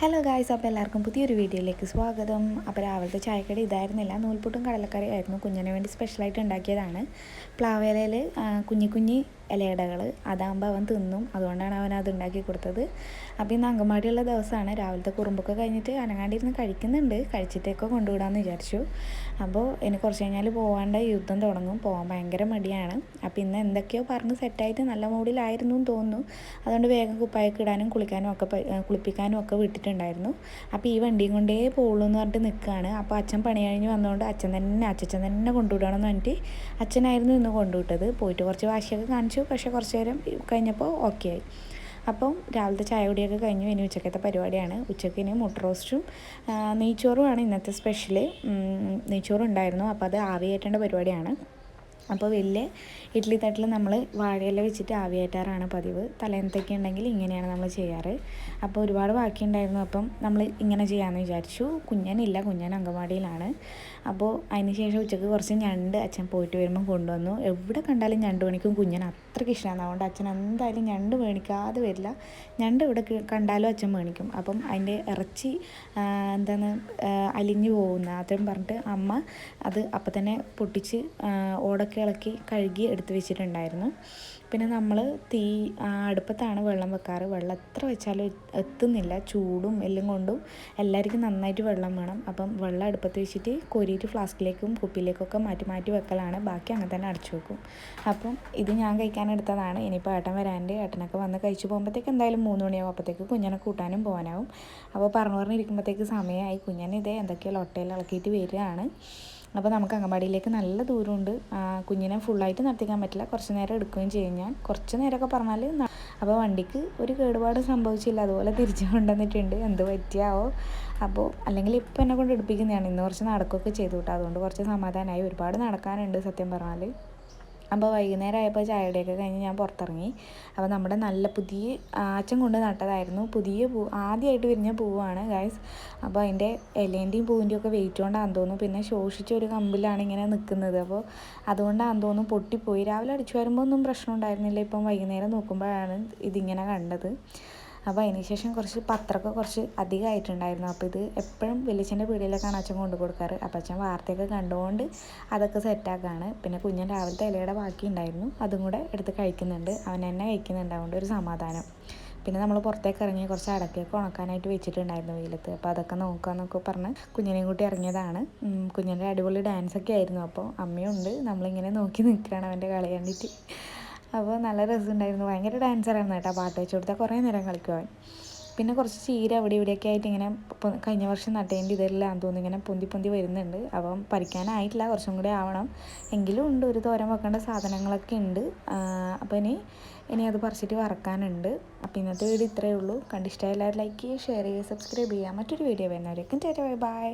Hello guys അപ്പോൾ എല്ലാവർക്കും പുതിയൊരു വീഡിയോയിലേക്ക് സ്വാഗതം. അപ്പോൾ രാവിലത്തെ ചായക്കടി ഇതായിരുന്നില്ല. നൂൽപുട്ടും കടലക്കറി ആയിരുന്നു. കുഞ്ഞിന് വേണ്ടി സ്പെഷ്യലായിട്ട് ഉണ്ടാക്കിയതാണ്. പ്ലാവേലയിൽ കുഞ്ഞി കുഞ്ഞി ഇലയിടകൾ അതാകുമ്പോൾ അവൻ തിന്നും. അതുകൊണ്ടാണ് അവൻ അത് ഉണ്ടാക്കി കൊടുത്തത്. അപ്പോൾ ഇന്ന് അങ്കമാടിയുള്ള ദിവസമാണ്. രാവിലത്തെ കുറുമ്പൊക്കെ കഴിഞ്ഞിട്ട് അനങ്ങാണ്ടി ഇരുന്ന് കഴിക്കുന്നുണ്ട്. കഴിച്ചിട്ടൊക്കെ കൊണ്ടുവിടാമെന്ന് വിചാരിച്ചു. അപ്പോൾ ഇനി കുറച്ച് കഴിഞ്ഞാൽ പോകാണ്ട് യുദ്ധം തുടങ്ങും. പോകാൻ ഭയങ്കര മടിയാണ്. അപ്പോൾ ഇന്ന് എന്തൊക്കെയോ പറഞ്ഞ് സെറ്റായിട്ട് നല്ല മൂഡിലായിരുന്നു എന്ന് തോന്നുന്നു. അതുകൊണ്ട് വേഗം കുപ്പായൊക്കെ ഇടാനും കുളിക്കാനും ഒക്കെ കുളിപ്പിക്കാനും ഒക്കെ വിട്ടിട്ടുണ്ടായിരുന്നു. അപ്പോൾ ഈ വണ്ടിയും കൊണ്ടേ പോകുള്ളൂ എന്ന് പറഞ്ഞിട്ട് നിൽക്കുകയാണ് അപ്പോൾ അച്ഛൻ പണി കഴിഞ്ഞ് വന്നുകൊണ്ട് അച്ഛൻ തന്നെ അച്ഛൻ തന്നെ കൊണ്ടുവിടണമെന്ന് പറഞ്ഞിട്ട് അച്ഛനായിരുന്നു ഇന്ന് കൊണ്ടുവിട്ടത്. പോയിട്ട് കുറച്ച് വാശിയൊക്കെ കാണിച്ചു പക്ഷേ കുറച്ച് നേരം കഴിഞ്ഞപ്പോൾ ഓക്കെ ആയി. അപ്പം രാവിലത്തെ ചായ കുടിയൊക്കെ കഴിഞ്ഞു. ഇനി ഉച്ചക്കത്തെ പരിപാടിയാണ്. ഉച്ചയ്ക്ക് ഇനി മുട്ട റോസ്റ്റും നെയ്ച്ചോറുമാണ് ഇന്നത്തെ സ്പെഷ്യൽ നെയ്ച്ചോറും ഉണ്ടായിരുന്നു അപ്പോൾ അത് ആവിയേറ്റേണ്ട പരിപാടിയാണ്. അപ്പോൾ വലിയ ഇഡ്ഡലി തട്ടിൽ നമ്മൾ വാഴയില വെച്ചിട്ട് ആവിയേറ്റാറാണ് പതിവ്. തലേന്നത്തൊക്കെ ഉണ്ടെങ്കിൽ ഇങ്ങനെയാണ് നമ്മൾ ചെയ്യാറ്. അപ്പോൾ ഒരുപാട് ബാക്കി ഉണ്ടായിരുന്നു അപ്പം നമ്മൾ ഇങ്ങനെ ചെയ്യാമെന്ന് വിചാരിച്ചു. കുഞ്ഞനില്ല കുഞ്ഞൻ അങ്കമാടിയിലാണ് അപ്പോൾ അതിന് ശേഷം ഉച്ചയ്ക്ക് കുറച്ച് ഞണ്ട് അച്ഛൻ പോയിട്ട് വരുമ്പോൾ കൊണ്ടുവന്നു. എവിടെ കണ്ടാലും ഞണ്ട് മേടിക്കും കുഞ്ഞൻ അത്രയ്ക്ക് ഇഷ്ടമാണ്. അതുകൊണ്ട് അച്ഛൻ എന്തായാലും ഞണ്ട് മേടിക്കാതെ വരില്ല. ഞണ്ട് ഇവിടെ കണ്ടാലും അച്ഛൻ മേണിക്കും അപ്പം അതിന്റെ ഇറച്ചി എന്താണ് അലിഞ്ഞു പോകുന്ന അതും പറഞ്ഞിട്ട് അമ്മ അത് അപ്പം തന്നെ പൊട്ടിച്ച് ആ, ഓടൊക്കെ ഇളക്കി കഴുകി എടുത്ത് വെച്ചിട്ടുണ്ടായിരുന്നു. പിന്നെ നമ്മൾ തീ അടുപ്പത്താണ് വെള്ളം വെക്കാറ്. വെള്ളം എത്ര വെച്ചാലും എത്തുന്നില്ല. ചൂടും എല്ലാം കൊണ്ടും എല്ലാവർക്കും നന്നായിട്ട് വെള്ളം വേണം. അപ്പം വെള്ളം അടുപ്പത്ത് വെച്ചിട്ട് കോരിയിട്ട് ഫ്ലാസ്കിലേക്കും കുപ്പിയിലേക്കൊക്കെ മാറ്റി മാറ്റി വെക്കലാണ്. ബാക്കി അങ്ങനെ തന്നെ അടച്ചു വെക്കും. അപ്പം ഇത് ഞാൻ കഴിക്കാനെടുത്തതാണ് ഇനിയിപ്പോൾ ഏട്ടൻ വരാണ്ട് ഏട്ടനൊക്കെ വന്ന് കഴിച്ചു പോകുമ്പോഴത്തേക്ക് എന്തായാലും മൂന്ന് മണിയാവും. അപ്പോഴത്തേക്ക് കുഞ്ഞനെ കൂട്ടാനും പോകാനാവും. അപ്പോൾ പറഞ്ഞു പറഞ്ഞിരിക്കുമ്പോഴത്തേക്ക് സമയമായി. കുഞ്ഞനെ ഇതേ എന്തൊക്കെയോ ലൊട്ടയിൽ ഇളക്കിയിട്ട് വരികയാണ്. അപ്പോൾ നമുക്ക് അങ്കമാടിയിലേക്ക് നല്ല ദൂരമുണ്ട്. കുഞ്ഞിനെ ഫുള്ളായിട്ട് നടത്തിക്കാൻ പറ്റില്ല. കുറച്ച് നേരം എടുക്കുകയും ചെയ്യും ഞാൻ. കുറച്ച് നേരമൊക്കെ പറഞ്ഞാൽ അപ്പോൾ വണ്ടിക്ക് ഒരു കേടുപാട് സംഭവിച്ചില്ല. അതുപോലെ തിരിച്ചു കൊണ്ടുവന്നിട്ടുണ്ട്. എന്ത് പറ്റിയാവോ. അപ്പോൾ അല്ലെങ്കിൽ ഇപ്പോൾ എന്നെ കൊണ്ട് എടുപ്പിക്കുന്നതാണ്. ഇന്ന് കുറച്ച് നടക്കുകയൊക്കെ ചെയ്തു കേട്ടോ. അതുകൊണ്ട് കുറച്ച് സമാധാനമായി. ഒരുപാട് നടക്കാനുണ്ട് സത്യം പറഞ്ഞാൽ അപ്പോൾ വൈകുന്നേരം ആയപ്പോൾ ചായയുടെയൊക്കെ കഴിഞ്ഞ് ഞാൻ പുറത്തിറങ്ങി. അപ്പോൾ നമ്മുടെ നല്ല പുതിയ ആച്ചൻ കൊണ്ട് നട്ടതായിരുന്നു. പുതിയ പൂ ആദ്യമായിട്ട് വിരിഞ്ഞ പൂവാണ് ഗൈസ് അപ്പോൾ അതിന്റെ ഇലേന്റെയും പൂവിന്റെയും ഒക്കെ വെയിറ്റ് കൊണ്ടാണെന്ന് തോന്നുന്നു. പിന്നെ ശോഷിച്ച ഒരു കമ്പിലാണ് ഇങ്ങനെ നിൽക്കുന്നത് അപ്പോൾ അതുകൊണ്ടാണെന്ന് തോന്നുന്നു പൊട്ടിപ്പോയി. രാവിലെ അടിച്ചു വരുമ്പോൾ ഒന്നും പ്രശ്നം ഉണ്ടായിരുന്നില്ല. ഇപ്പം വൈകുന്നേരം നോക്കുമ്പോഴാണ് ഇതിങ്ങനെ കണ്ടത്. അപ്പോൾ അതിന് ശേഷം കുറച്ച് പത്രമൊക്കെ കുറച്ച് അധികമായിട്ടുണ്ടായിരുന്നു. അപ്പോൾ ഇത് എപ്പോഴും വലിയച്ഛന്റെ പീടികയിലേക്കാണ് അച്ഛൻ കൊണ്ടു കൊടുക്കാറ്. അപ്പം അച്ഛൻ വാർത്തയൊക്കെ കണ്ടുകൊണ്ട് അതൊക്കെ സെറ്റാക്കാണ് പിന്നെ കുഞ്ഞൻ രാവിലത്തെ ഇലയുടെ ബാക്കി ഉണ്ടായിരുന്നു. അതും കൂടെ എടുത്ത് കഴിക്കുന്നുണ്ട്. അവൻ തന്നെ കഴിക്കുന്നുണ്ട്. അതുകൊണ്ട് ഒരു സമാധാനം. പിന്നെ നമ്മൾ പുറത്തേക്ക് ഇറങ്ങി കുറച്ച് അടക്കയൊക്കെ ഉണക്കാനായിട്ട് വെച്ചിട്ടുണ്ടായിരുന്നു വെയിലത്ത്. അപ്പോൾ അതൊക്കെ നോക്കാമെന്നൊക്കെ പറഞ്ഞ് കുഞ്ഞിനെയും കൂട്ടി ഇറങ്ങിയതാണ്. കുഞ്ഞിന്റെ അടിപൊളി ഡാൻസൊക്കെ ആയിരുന്നു. അപ്പോൾ അമ്മയുണ്ട്. നമ്മളിങ്ങനെ നോക്കി നിൽക്കുകയാണ് അവന്റെ കളി കണ്ടിട്ട്. അപ്പോൾ നല്ല രസമുണ്ടായിരുന്നു. ഭയങ്കര ഡാൻസറായിരുന്നു കേട്ടോ. പാട്ട് വെച്ച് കൊടുത്താൽ കുറേ നേരം കളിക്കുവാൻ. പിന്നെ കുറച്ച് ചീര അവിടെ ഇവിടെയൊക്കെ ആയിട്ട് ഇങ്ങനെ കഴിഞ്ഞ വർഷം നട്ടേന്റെ ഇതെല്ലാം തോന്നുന്നു. ഇങ്ങനെ പൊന്തി പൊന്തി വരുന്നുണ്ട്. അപ്പം പറിക്കാനായിട്ടില്ല കുറച്ചും കൂടി ആവണം. എങ്കിലും ഉണ്ട്. ഒരു തോരൻ വെക്കേണ്ട സാധനങ്ങളൊക്കെ ഉണ്ട്. അപ്പോൾ ഇനി ഇനി അത് പറിച്ചിട്ട് വറക്കാനുണ്ട്. അപ്പോൾ ഇന്നത്തെ വീഡിയോ ഇത്രയേ ഉള്ളൂ. കണ്ടിഷ്ടമായ എല്ലാവരും ലൈക്ക് ചെയ്യുക ഷെയർ ചെയ്യുക സബ്സ്ക്രൈബ് ചെയ്യുക. മറ്റൊരു വീഡിയോ വരുന്നവരേക്കും ചേട്ടാ ബൈ.